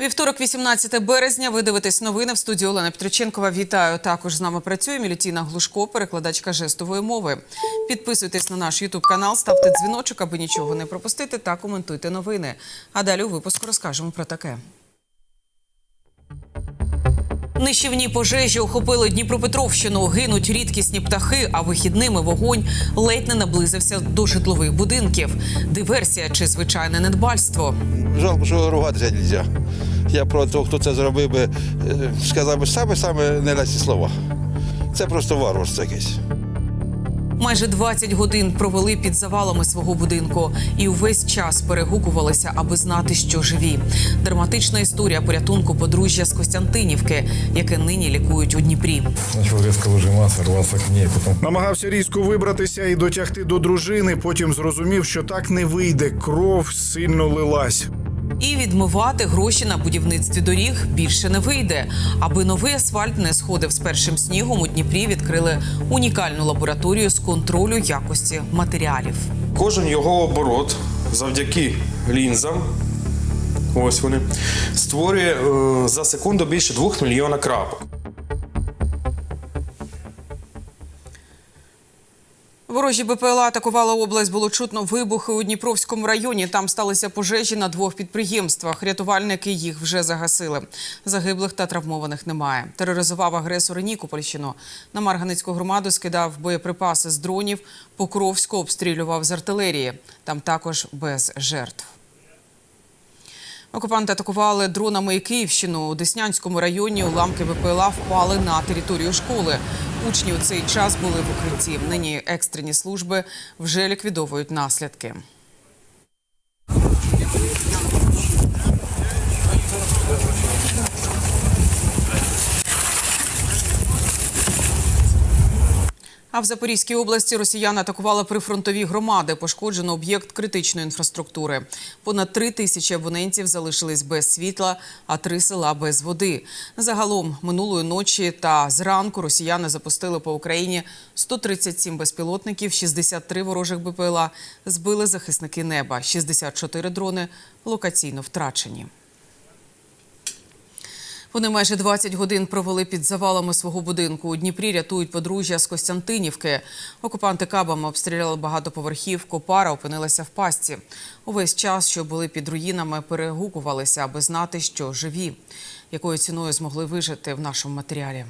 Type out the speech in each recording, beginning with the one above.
Вівторок, 18 березня. Ви дивитесь новини в студії Олена Петриченкова. Вітаю. Також з нами працює Мілітіна Глушко, перекладачка жестової мови. Підписуйтесь на наш Ютуб канал, ставте дзвіночок, аби нічого не пропустити, та коментуйте новини. А далі у випуску розкажемо про таке. Нищівні пожежі охопили Дніпропетровщину. Гинуть рідкісні птахи, а вихідними вогонь ледь не наблизився до житлових будинків. Диверсія чи звичайне недбальство. Жалко, що ругатися не можна. Я про того, хто це зробив би, е, сказав би саме саме нелесні слова. Це просто варварство якесь. Майже 20 годин провели під завалами свого будинку і увесь час перегукувалися, аби знати, що живі. Драматична історія порятунку подружжя з Костянтинівки, яке нині лікують у Дніпрі. Начал резко выжиматься, рваться к Намагався різко вибратися і дотягти до дружини. Потім зрозумів, що так не вийде. Кров сильно лилась. І відмивати гроші на будівництві доріг більше не вийде. Аби новий асфальт не сходив з першим снігом, у Дніпрі відкрили унікальну лабораторію з контролю якості матеріалів. Кожен його оборот завдяки лінзам. Ось вони створює е, за секунду більше 2 мільйона крапок. Ворожі БПЛА атакувала область. Було чутно вибухи у Дніпровському районі. Там сталися пожежі на двох підприємствах. Рятувальники їх вже загасили. Загиблих та травмованих немає. Тероризував агресор Нікопольщину. На Марганицьку громаду скидав боєприпаси з дронів. Покровську обстрілював з артилерії. Там також без жертв. Окупанти атакували дронами і Київщину. У Деснянському районі уламки ВПЛА впали на територію школи. Учні у цей час були в укритті. Нині екстрені служби вже ліквідовують наслідки. А в Запорізькій області росіяни атакували прифронтові громади. Пошкоджено об'єкт критичної інфраструктури. Понад три тисячі абонентів залишились без світла, а три села без води. Загалом минулої ночі та зранку росіяни запустили по Україні 137 безпілотників, 63 ворожих БПЛА збили захисники неба, 64 дрони локаційно втрачені. Вони майже 20 годин провели під завалами свого будинку. У Дніпрі рятують подружжя з Костянтинівки. Окупанти кабами обстріляли багатоповерхівку. Пара опинилася в пастці. Увесь час, що були під руїнами, перегукувалися, аби знати, що живі. Якою ціною змогли вижити в нашому матеріалі?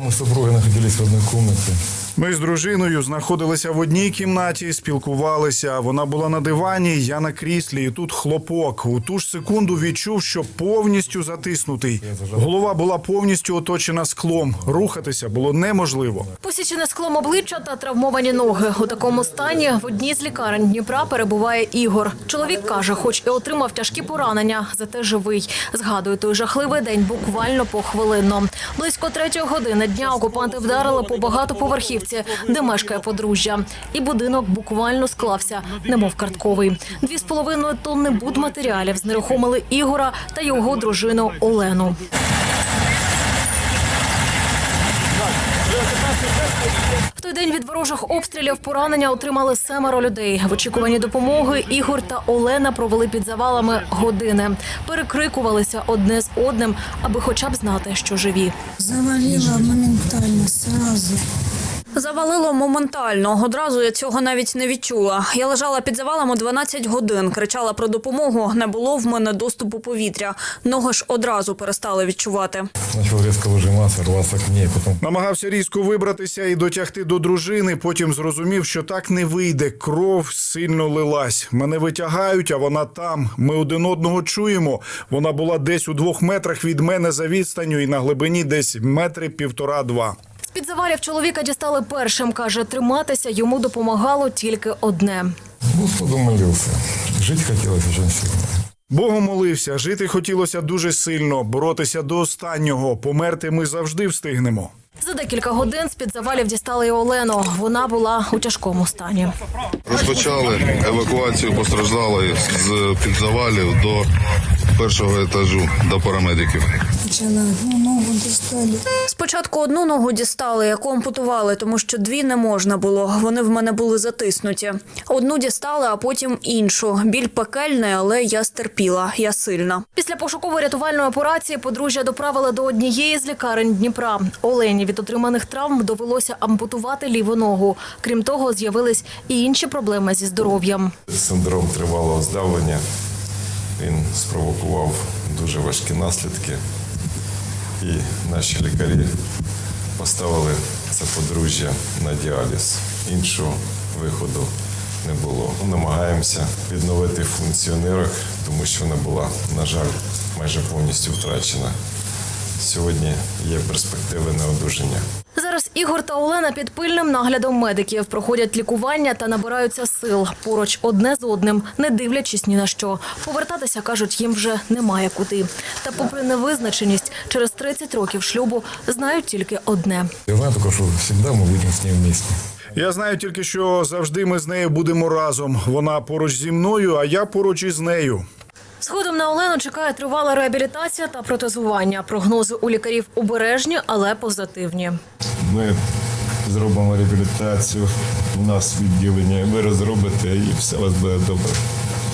Мы с супругой находились в одной комнате. Ми з дружиною знаходилися в одній кімнаті, спілкувалися. Вона була на дивані, я на кріслі, і тут хлопок. У ту ж секунду відчув, що повністю затиснутий. Голова була повністю оточена склом. Рухатися було неможливо. Посічене склом обличчя та травмовані ноги. У такому стані в одній з лікарень Дніпра перебуває Ігор. Чоловік каже, хоч і отримав тяжкі поранення, зате живий. Згадує той жахливий день буквально похвилинно. Близько третьої години дня окупанти вдарили по багатоповерхівці, де мешкає подружжя. І будинок буквально склався, немов картковий. Дві з половиною тонни будматеріалів знерухомили Ігора та його дружину Олену. Той день від ворожих обстрілів поранення отримали семеро людей. В очікуванні допомоги Ігор та Олена провели під завалами години. Перекрикувалися одне з одним, аби хоча б знати, що живі. Завалила моментально, сразу. Завалило моментально. Одразу я цього навіть не відчула. Я лежала під завалами 12 годин, кричала про допомогу. Не було в мене доступу повітря. Ноги ж одразу перестали відчувати. Начал резко выжиматься, рваться к ней, потом Намагався різко вибратися і дотягти до дружини. Потім зрозумів, що так не вийде. Кров сильно лилась. Мене витягають, а вона там. Ми один одного чуємо. Вона була десь у двох метрах від мене за відстанню і на глибині десь метри півтора-два. З-під завалів чоловіка дістали першим. Каже, триматися йому допомагало тільки одне. Господу молился. Жить хотелось очень сильно. Богу молився, жити хотілося дуже сильно, боротися до останнього. Померти ми завжди встигнемо. За декілька годин з-під завалів дістали і Олену. Вона була у тяжкому стані. Розпочали евакуацію постраждалої з під завалів до першого етажу до парамедиків. Почала одну ногу. Спочатку одну ногу дістали, яку ампутували, тому що дві не можна було. Вони в мене були затиснуті. Одну дістали, а потім іншу. Біль пекельний, але я стерпіла. Я сильна. Після пошуково-рятувальної операції подружжя доправили до однієї з лікарень Дніпра. Олені від отриманих травм довелося ампутувати ліву ногу. Крім того, з'явились і інші проблеми зі здоров'ям. Синдром тривалого здавлення. Він спровокував дуже важкі наслідки. І наші лікарі поставили це подружжя на діаліз. Іншого виходу не було. Намагаємося відновити функціонерок, тому що вона була, на жаль, майже повністю втрачена. Сьогодні є перспективи на одужання. Зараз Ігор та Олена під пильним наглядом медиків проходять лікування та набираються сил поруч одне з одним, не дивлячись ні на що. Повертатися кажуть, їм вже немає куди. Та, попри невизначеність, через 30 років шлюбу знають тільки одне. Я знаю только, что всегда мы будем с ней вместе. Я знаю тільки, що завжди ми з нею будемо разом. Вона поруч зі мною, а я поруч із нею. Згодом на Олену чекає тривала реабілітація та протезування. Прогнози у лікарів обережні, але позитивні. Ми зробимо реабілітацію. У нас відділення. Ви розробите і все у вас буде добре.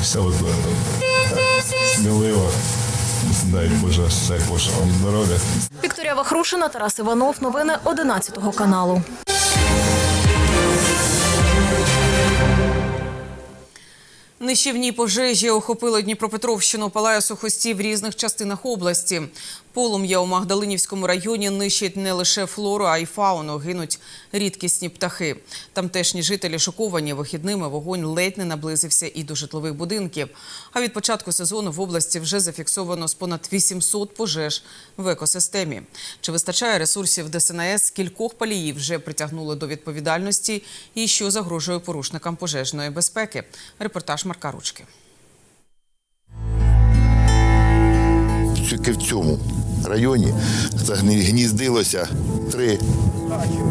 Все у вас буде добре. Сміливо. Дай Боже, дай Боже вам здоров'я. Вікторія Вахрушина, Тарас Іванов. Новини 11 каналу. Нищівні пожежі охопили Дніпропетровщину, палає сухості в різних частинах області. Полум'я у Магдалинівському районі нищить не лише флору, а й фауну. Гинуть рідкісні птахи. Тамтешні жителі шоковані вихідними. Вогонь ледь не наблизився і до житлових будинків. А від початку сезону в області вже зафіксовано з понад 800 пожеж в екосистемі. Чи вистачає ресурсів ДСНС? Кількох паліїв вже притягнули до відповідальності. І що загрожує порушникам пожежної безпеки? Репортаж Марка Ручки. Тільки в цьому районі гніздилося три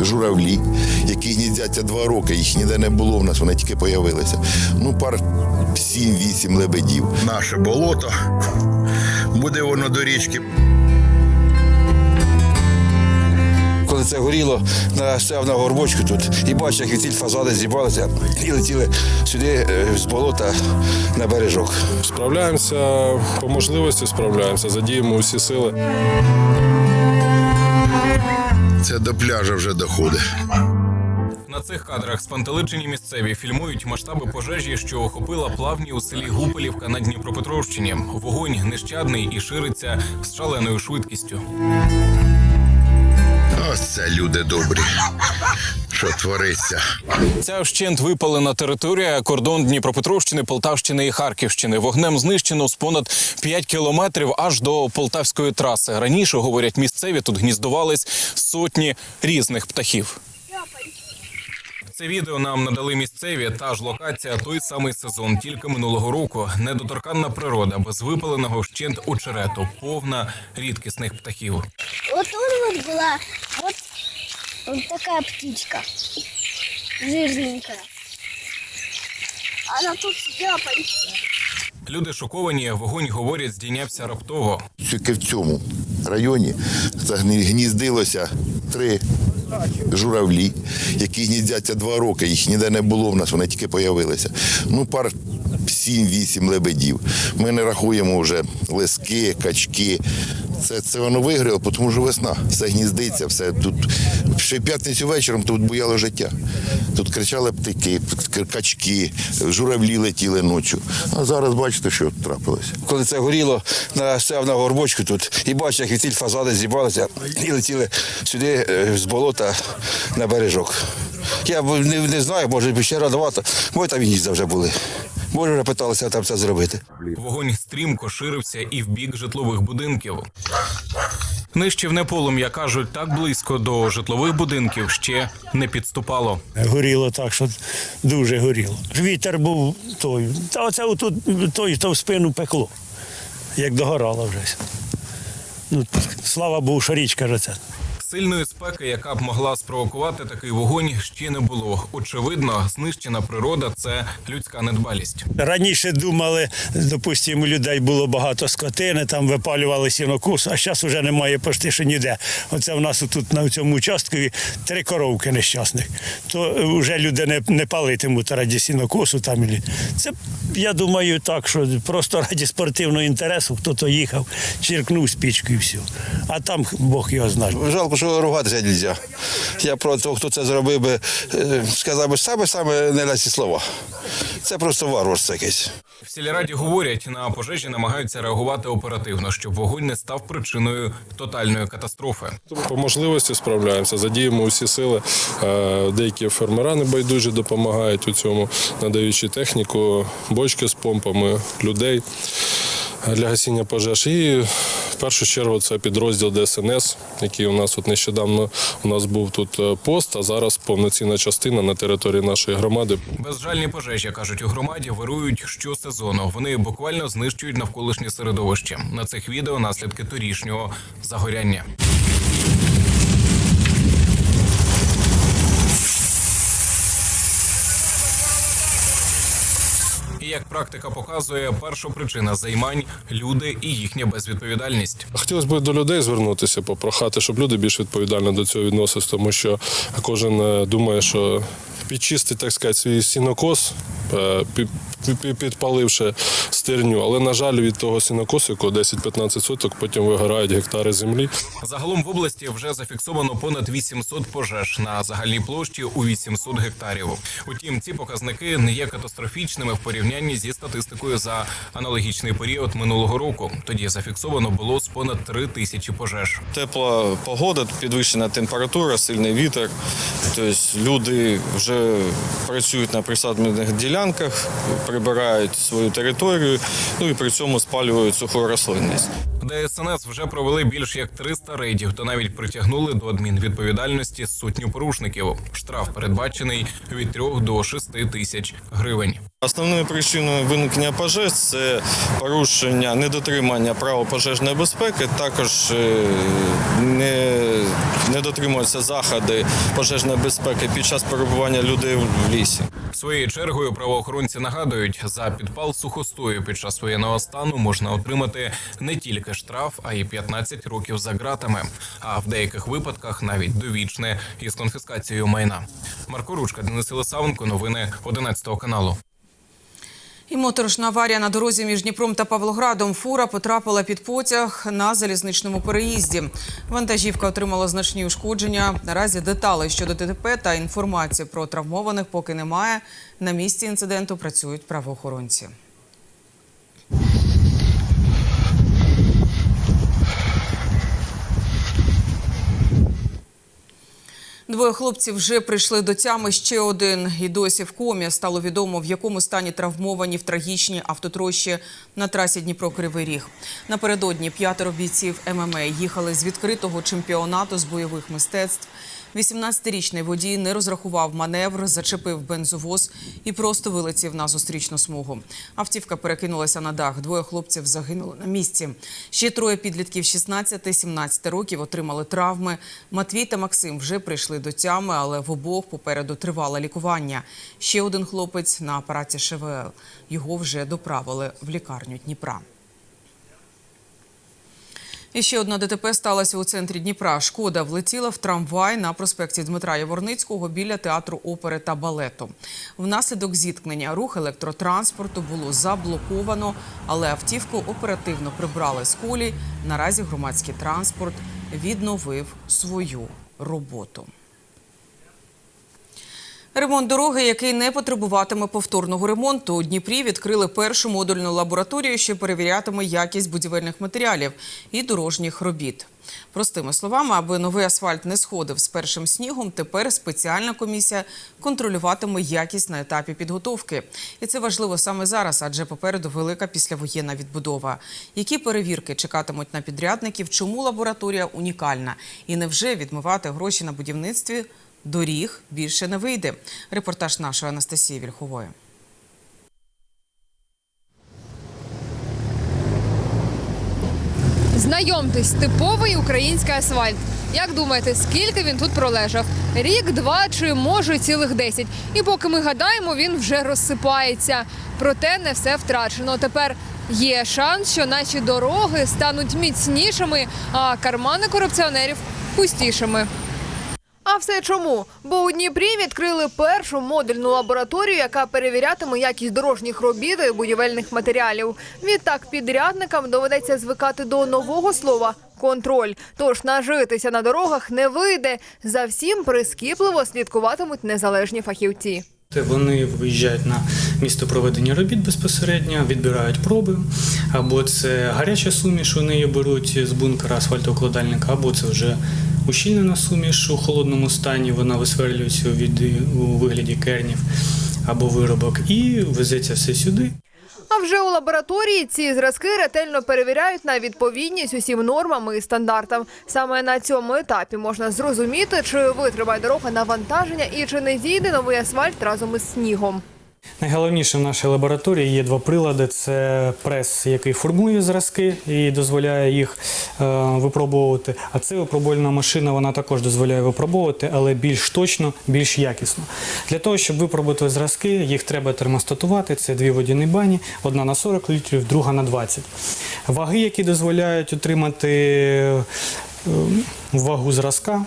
журавлі, які гніздяться два роки. Їх ніде не було в нас, вони тільки появилися. Ну, пар 7-8 лебедів. Наше болото. Буде воно до річки. Це горіло, на на горбочку тут і бачу, як ці фазади зібралися і летіли сюди е, з болота на бережок. Справляємося по можливості, справляємося, задіємо усі сили. Це до пляжа вже доходить. На цих кадрах спантеличені місцеві фільмують масштаби пожежі, що охопила плавні у селі Гупелівка на Дніпропетровщині. Вогонь нещадний і шириться з шаленою швидкістю. Це люди добрі. Що твориться? Ця вщент випалена територія кордон Дніпропетровщини, Полтавщини і Харківщини. Вогнем знищено з понад 5 кілометрів аж до полтавської траси. Раніше говорять місцеві тут гніздувались сотні різних птахів. Це відео нам надали місцеві. Та ж локація той самий сезон, тільки минулого року. Недоторканна природа без випаленого вщент очерету, повна рідкісних птахів. Вот тут вот вот, такая птичка. Жирненькая. Она тут сидела по Люди шоковані. Вогонь говорять, здійнявся раптово. Тільки в цьому районі гніздилося три журавлі, які гніздяться два роки. Їх ніде не було в нас, вони тільки появилися. Ну, пар 7-8 лебедів. Ми не рахуємо вже лиски, качки. Це, це воно виграло, тому що весна. Все гніздиться, все тут. Ще п'ятницю вечором тут бояло життя. Тут кричали птики, качки, журавлі летіли ночі. А зараз бачите, що трапилося. Коли це горіло, на на горбочку тут і бачу, як ці фазади зібралися і летіли сюди е, з болота на бережок. Я не, не знаю, може ще радувато, бо там їздили вже були. Може, вже питалися там це зробити. Вогонь стрімко ширився і в бік житлових будинків. Нищівне полум'я кажуть, так близько до житлових будинків ще не підступало. Горіло так, що дуже горіло. Вітер був той. Та оце отут той, то в спину пекло, як догорало вже. Ну, слава Богу, що річка ж це. Сильної спеки, яка б могла спровокувати такий вогонь, ще не було. Очевидно, знищена природа це людська недбалість. Раніше думали, допустимо, у людей було багато скотини, там випалювали сінокус, а зараз вже немає почти що ніде. Оце в нас тут на цьому участкові три коровки нещасних. То вже люди не, не палитимуть раді сінокосу. Там. Це, я думаю, так, що просто раді спортивного інтересу хто-то їхав, черкнув спічку і все. А там Бог його знає. Жалко, що ругатися не можна. Я про того, хто це зробив би, е, сказав би саме саме не лесі слова. Це просто варварство якесь. В сільраді говорять, на пожежі намагаються реагувати оперативно, щоб вогонь не став причиною тотальної катастрофи. По можливості справляємося, задіємо усі сили. Е, Деякі фермера небайдужі допомагають у цьому, надаючи техніку, бочки з помпами, людей для гасіння пожеж. І в першу чергу це підрозділ ДСНС, який у нас от нещодавно у нас був тут е, пост, а зараз повноцінна частина на території нашої громади. Безжальні пожежі кажуть у громаді вирують щосезону. Вони буквально знищують навколишнє середовище. На цих відео наслідки торішнього загоряння. Як практика показує, перша причина займань люди і їхня безвідповідальність. Хотілося б до людей звернутися, попрохати, щоб люди більш відповідально до цього відносились, тому що кожен е, думає, що підчистить, так сказати, свій сінокос, е, пі- пі- підпаливши стерню. Але, на жаль, від того сінокосику 10-15 соток потім вигорають гектари землі. Загалом в області вже зафіксовано понад 800 пожеж на загальній площі у 800 гектарів. Утім, ці показники не є катастрофічними в порівнянні зі статистикою за аналогічний період минулого року. Тоді зафіксовано було з понад 3 тисячі пожеж. Тепла погода, підвищена температура, сильний вітер. Тобто люди вже працюють на присадних ділянках, прибирають свою територію, ну і при цьому спалюють суху рослинність. ДСНС вже провели більш як 300 рейдів та навіть притягнули до адмінвідповідальності сотню порушників. Штраф передбачений від 3 до 6 тисяч гривень. Основною причиною виникнення пожеж це порушення недотримання правил пожежної безпеки. Також е, не, не дотримуються заходи пожежної безпеки під час перебування людей в лісі. Своєю чергою правоохоронці нагадують, за підпал сухостою під час воєнного стану можна отримати не тільки штраф, а й 15 років за ґратами. А в деяких випадках навіть довічне із конфіскацією майна. Марко Ручка, Денис Лисавенко, новини 11 каналу. І моторошна аварія на дорозі між Дніпром та Павлоградом. Фура потрапила під потяг на залізничному переїзді. Вантажівка отримала значні ушкодження. Наразі деталей щодо ДТП та інформації про травмованих поки немає. На місці інциденту працюють правоохоронці. Двоє хлопців вже прийшли до тями. Ще один і досі в комі. Стало відомо, в якому стані травмовані в трагічній автотрощі на трасі Дніпро-Кривий Ріг. Напередодні п'ятеро бійців ММА їхали з відкритого чемпіонату з бойових мистецтв. 18-річний водій не розрахував маневр, зачепив бензовоз і просто вилетів на зустрічну смугу. Автівка перекинулася на дах. Двоє хлопців загинули на місці. Ще троє підлітків 16-17 років отримали травми. Матвій та Максим вже прийшли до тями, але в обох попереду тривало лікування. Ще один хлопець на апараті ШВЛ. Його вже доправили в лікарню Дніпра. І ще одна ДТП сталася у центрі Дніпра. Шкода влетіла в трамвай на проспекті Дмитра Яворницького біля театру опери та балету. Внаслідок зіткнення рух електротранспорту було заблоковано, але автівку оперативно прибрали з колій. Наразі громадський транспорт відновив свою роботу. Ремонт дороги, який не потребуватиме повторного ремонту, у Дніпрі відкрили першу модульну лабораторію, що перевірятиме якість будівельних матеріалів і дорожніх робіт. Простими словами, аби новий асфальт не сходив з першим снігом, тепер спеціальна комісія контролюватиме якість на етапі підготовки. І це важливо саме зараз, адже попереду велика післявоєнна відбудова. Які перевірки чекатимуть на підрядників? Чому лабораторія унікальна? І невже відмивати гроші на будівництві доріг більше не вийде? Репортаж нашої Анастасії Вільхової. Знайомтесь, типовий український асфальт. Як думаєте, скільки він тут пролежав? Рік, два чи може цілих десять. І поки ми гадаємо, він вже розсипається. Проте не все втрачено. Тепер є шанс, що наші дороги стануть міцнішими, а кармани корупціонерів пустішими. А все чому? Бо у Дніпрі відкрили першу модульну лабораторію, яка перевірятиме якість дорожніх робіт і будівельних матеріалів. Відтак підрядникам доведеться звикати до нового слова контроль. Тож нажитися на дорогах не вийде. За всім прискіпливо слідкуватимуть незалежні фахівці. Вони виїжджають на місто проведення робіт безпосередньо, відбирають проби, або це гаряча суміш, вони її беруть з бункера асфальтоукладальника, або це вже ущільнена суміш у холодному стані, вона висверлюється у вигляді кернів або виробок і везеться все сюди. А вже у лабораторії ці зразки ретельно перевіряють на відповідність усім нормам і стандартам. Саме на цьому етапі можна зрозуміти, чи витримає дорога навантаження і чи не зійде новий асфальт разом із снігом. Найголовніше в нашій лабораторії є два прилади: це прес, який формує зразки і дозволяє їх е, випробовувати. А це випробувальна машина, вона також дозволяє випробовувати, але більш точно, більш якісно. Для того, щоб випробувати зразки, їх треба термостатувати. Це дві водяні бані, одна на 40 літрів, друга на 20. Ваги, які дозволяють отримати е, вагу зразка.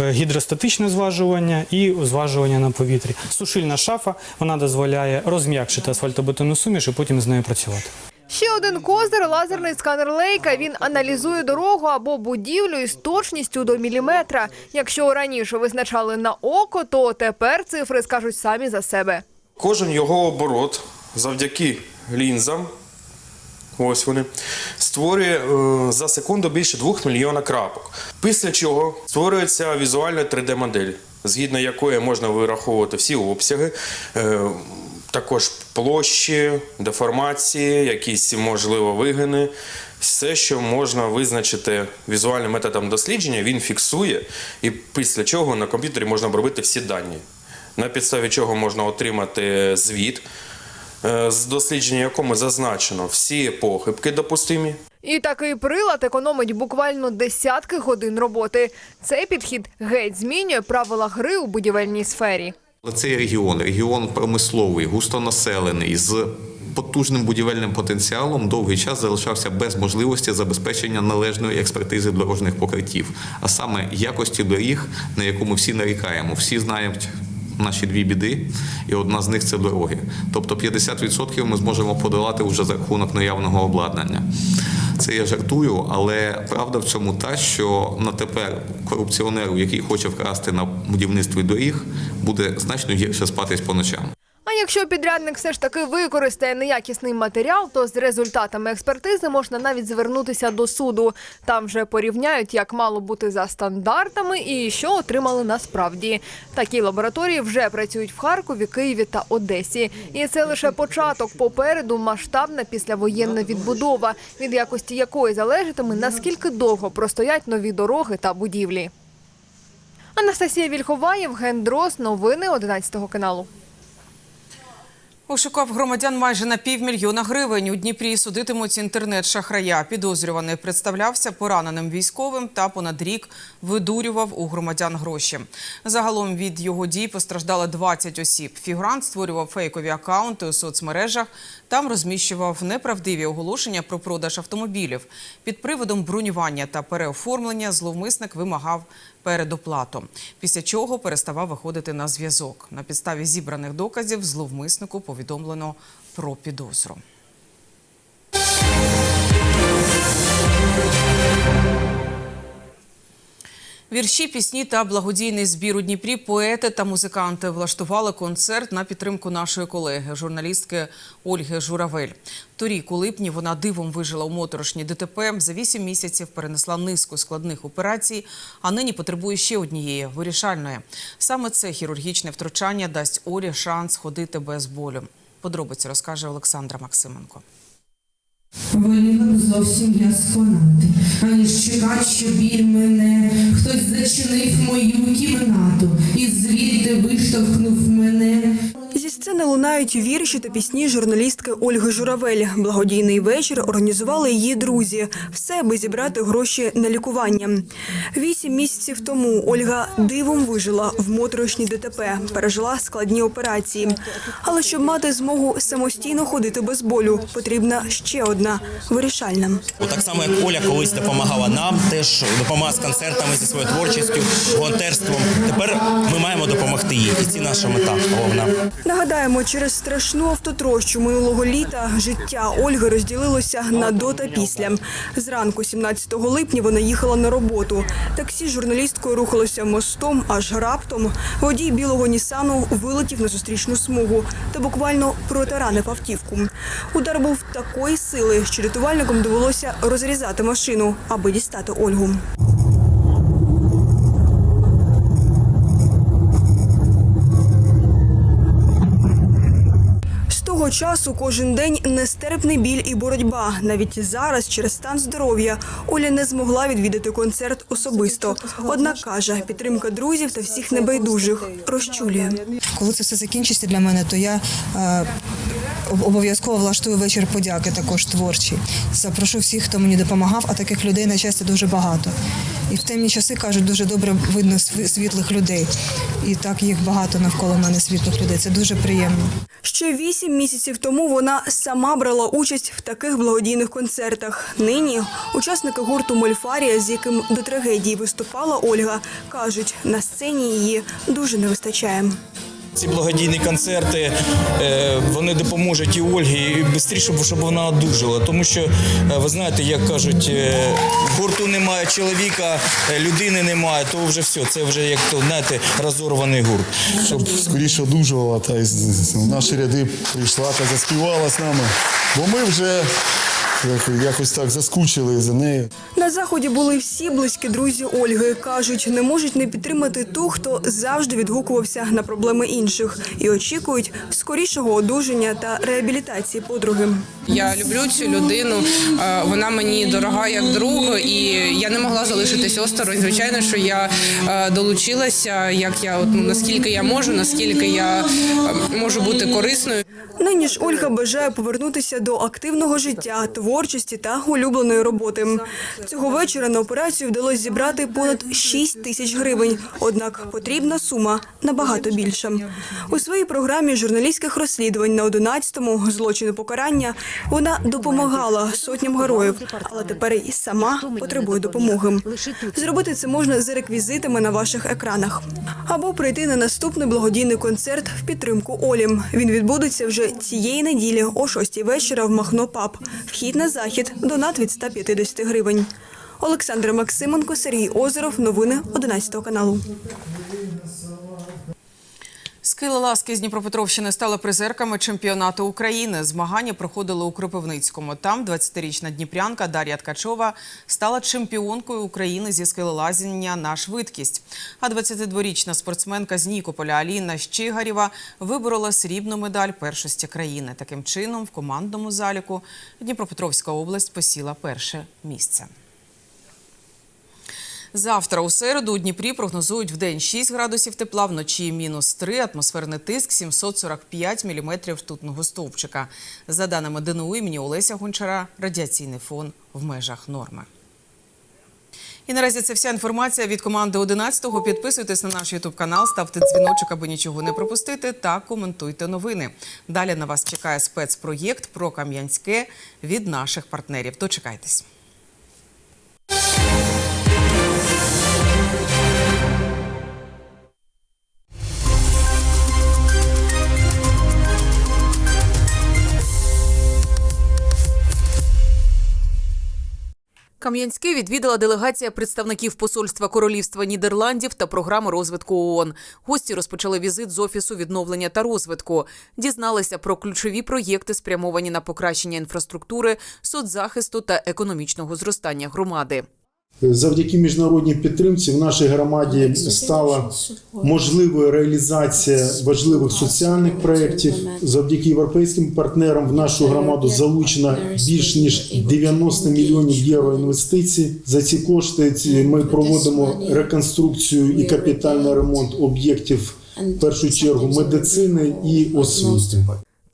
Е, гідростатичне зважування і зважування на повітрі. Сушильна шафа вона дозволяє розм'якшити асфальтобетонну суміш і потім з нею працювати. Ще один козир – лазерний сканер Лейка. Він аналізує дорогу або будівлю із точністю до міліметра. Якщо раніше визначали на око, то тепер цифри скажуть самі за себе. Кожен його оборот завдяки лінзам, ось вони, створює е, за секунду більше 2 мільйона крапок. Після чого створюється візуальна 3D-модель, згідно якої можна вираховувати всі обсяги. е, також площі, деформації, якісь можливо вигини. Все, що можна визначити візуальним методом дослідження, він фіксує, і після чого на комп'ютері можна обробити всі дані, на підставі чого можна отримати звіт, з дослідження якому зазначено всі похибки допустимі. І такий прилад економить буквально десятки годин роботи. Цей підхід геть змінює правила гри у будівельній сфері. Цей регіон, регіон промисловий, густонаселений, з потужним будівельним потенціалом, довгий час залишався без можливості забезпечення належної експертизи дорожніх покриттів, а саме якості доріг, на яку ми всі нарікаємо. Всі знають. Наші дві біди, і одна з них це дороги. Тобто 50% ми зможемо подолати вже за рахунок наявного обладнання. Це я жартую, але правда в цьому та, що на тепер корупціонеру, який хоче вкрасти на будівництві доріг, буде значно гірше спатись по ночам. Якщо підрядник все ж таки використає неякісний матеріал, то з результатами експертизи можна навіть звернутися до суду. Там вже порівняють, як мало бути за стандартами і що отримали насправді. Такі лабораторії вже працюють в Харкові, Києві та Одесі. І це лише початок. Попереду масштабна післявоєнна відбудова, від якості якої залежатиме наскільки довго простоять нові дороги та будівлі. Анастасія Вільхова, Євген Дрос. Новини 11 каналу. Ошукав громадян майже на півмільйона гривень. У Дніпрі судитимуть інтернет-шахрая. Підозрюваний представлявся пораненим військовим та понад рік видурював у громадян гроші. Загалом від його дій постраждали 20 осіб. Фігурант створював фейкові акаунти у соцмережах. Там розміщував неправдиві оголошення про продаж автомобілів. Під приводом бронювання та переоформлення зловмисник вимагав передоплату, після чого переставав виходити на зв'язок. На підставі зібраних доказів зловмиснику повідомлено про підозру. Вірші, пісні та благодійний збір у Дніпрі поети та музиканти влаштували концерт на підтримку нашої колеги, журналістки Ольги Журавель. Торік у липні вона дивом вижила у моторошній ДТП. За вісім місяців перенесла низку складних операцій, а нині потребує ще однієї вирішальної. Саме це хірургічне втручання дасть Олі шанс ходити без болю. Подробиці розкаже Олександра Максименко. Воліла б зовсім я сконати, аніж чекать, що біль мене, хтось зачинив мою кімнату і звідти виштовхнув мене. Сцени лунають вірші та пісні журналістки Ольги Журавель. Благодійний вечір організували її друзі. Все, аби зібрати гроші на лікування. Вісім місяців тому Ольга дивом вижила в моторошній ДТП, пережила складні операції. Але щоб мати змогу самостійно ходити без болю, потрібна ще одна вирішальна. Так само, як Оля колись допомагала нам, теж допомагала з концертами зі своєю творчістю, волонтерством. Тепер ми маємо допомогти їй, і це наша мета головна. Нагадаємо, через страшну автотрощу минулого літа життя Ольги розділилося на до та після. Зранку, 17 липня, вона їхала на роботу. Таксі з журналісткою рухалося мостом, аж раптом водій білого Нісану вилетів на зустрічну смугу та буквально протаранив автівку. Удар був такої сили, що рятувальникам довелося розрізати машину, аби дістати Ольгу. Того часу кожен день нестерпний біль і боротьба. Навіть зараз, через стан здоров'я, Оля не змогла відвідати концерт особисто. Однак каже, підтримка друзів та всіх небайдужих розчулює. Коли це все закінчиться для мене, то я е, обов'язково влаштую вечір подяки також творчий. Запрошу всіх, хто мені допомагав, а таких людей на щастя дуже багато. І в темні часи кажуть, дуже добре видно світлих людей. І так їх багато навколо мене світлих людей. Це дуже приємно. Ще вісім місяців тому вона сама брала участь в таких благодійних концертах. Нині учасники гурту Мольфарія, з яким до трагедії виступала Ольга, кажуть, на сцені її дуже не вистачає. Ці благодійні концерти е, вони допоможуть і Ольгі і швидше, щоб вона одужала. Тому що е, ви знаєте, як кажуть, е, гурту немає чоловіка, людини немає, то вже все. Це вже як то знаєте, розорваний гурт. Щоб скоріше одужувала та й наші ряди прийшла та заспівала з нами. Бо ми вже якось так заскучили за нею. На заході були всі близькі друзі Ольги. кажуть, не можуть не підтримати ту, хто завжди відгукувався на проблеми інших, і очікують скорішого одужання та реабілітації подруги. Я люблю цю людину. е, Вона мені дорога як друг, і я не могла залишитись осторонь. Звичайно, що я е, долучилася, як я от, ну, наскільки я можу, наскільки я можу бути корисною. Нині ж Ольга бажає повернутися до активного життя, творчості та улюбленої роботи. Цього вечора на операцію вдалося зібрати понад 6 тисяч гривень. Однак потрібна сума набагато більша. У своїй програмі журналістських розслідувань на 11-му злочину покарання вона допомагала сотням героїв, але тепер і сама потребує допомоги. Зробити це можна за реквізитами на ваших екранах або прийти на наступний благодійний концерт в підтримку Олі. Він відбудеться вже цієї неділі о 6 вечора в Махно Паб. Вхід на захід донат від 150 гривень. Олександр Максименко, Сергій Озеров. Новини 11 каналу. Скила ласки з Дніпропетровщини стали призерками чемпіонату України. Змагання проходили у Кропивницькому. Там 20-річна дніпрянка Дар'я Ткачова стала чемпіонкою України зі скелелазіння на швидкість. А 22-річна спортсменка з Нікополя Аліна Щигарєва виборола срібну медаль першості країни. Таким чином, в командному заліку Дніпропетровська область посіла перше місце. Завтра у середу у Дніпрі прогнозують в день 6 градусів тепла, вночі мінус 3, атмосферний тиск 745 міліметрів ртутного стовпчика. За даними ДНУ імені Олеся Гончара, радіаційний фон в межах норми. І наразі це вся інформація від команди 11-го. Підписуйтесь на наш ютуб канал, ставте дзвіночок, аби нічого не пропустити, та коментуйте новини. Далі на вас чекає спецпроєкт про Кам'янське від наших партнерів. Дочекайтесь. Кам'янське відвідала делегація представників посольства Королівства Нідерландів та програми розвитку ООН. Гості розпочали візит з офісу відновлення та розвитку. Дізналися про ключові проєкти, спрямовані на покращення інфраструктури, соцзахисту та економічного зростання громади. Завдяки міжнародній підтримці в нашій громаді стала можливою реалізація важливих соціальних проєктів. Завдяки європейським партнерам в нашу громаду залучено більш ніж 90 мільйонів євро інвестицій. За ці кошти ми проводимо реконструкцію і капітальний ремонт об'єктів в першу чергу медицини і освіти.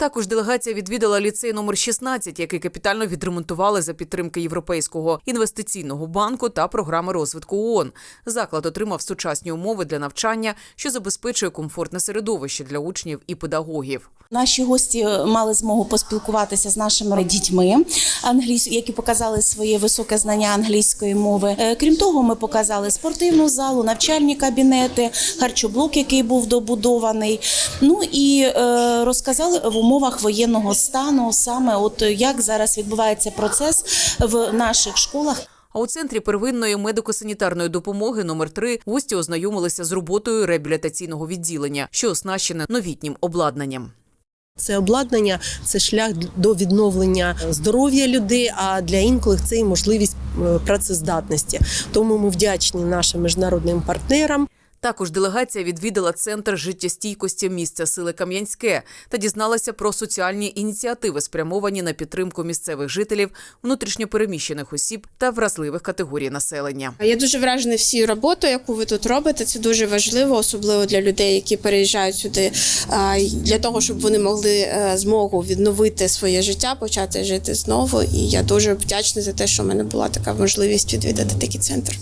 Також делегація відвідала ліцей номер 16, який капітально відремонтували за підтримки Європейського інвестиційного банку та програми розвитку ООН. Заклад отримав сучасні умови для навчання, що забезпечує комфортне середовище для учнів і педагогів. Наші гості мали змогу поспілкуватися з нашими дітьми, які показали своє високе знання англійської мови. Е, Крім того, ми показали спортивну залу, навчальні кабінети, харчоблок, який був добудований. Ну і е, розказали в умовах воєнного стану саме от як зараз відбувається процес в наших школах. А у центрі первинної медико-санітарної допомоги номер 3 гості ознайомилися з роботою реабілітаційного відділення, що оснащене новітнім обладнанням. Це обладнання, це шлях до відновлення здоров'я людей, а для інколи це і можливість е, працездатності. Тому ми вдячні нашим міжнародним партнерам. Також делегація відвідала центр життєстійкості місця сили Кам'янське та дізналася про соціальні ініціативи, спрямовані на підтримку місцевих жителів, внутрішньопереміщених осіб та вразливих категорій населення. Я дуже вражена всією роботою, яку ви тут робите. Це дуже важливо, особливо для людей, які переїжджають сюди, для того, щоб вони могли е, змогу відновити своє життя, почати жити знову. І я дуже вдячна за те, що в мене була така можливість відвідати такий центр.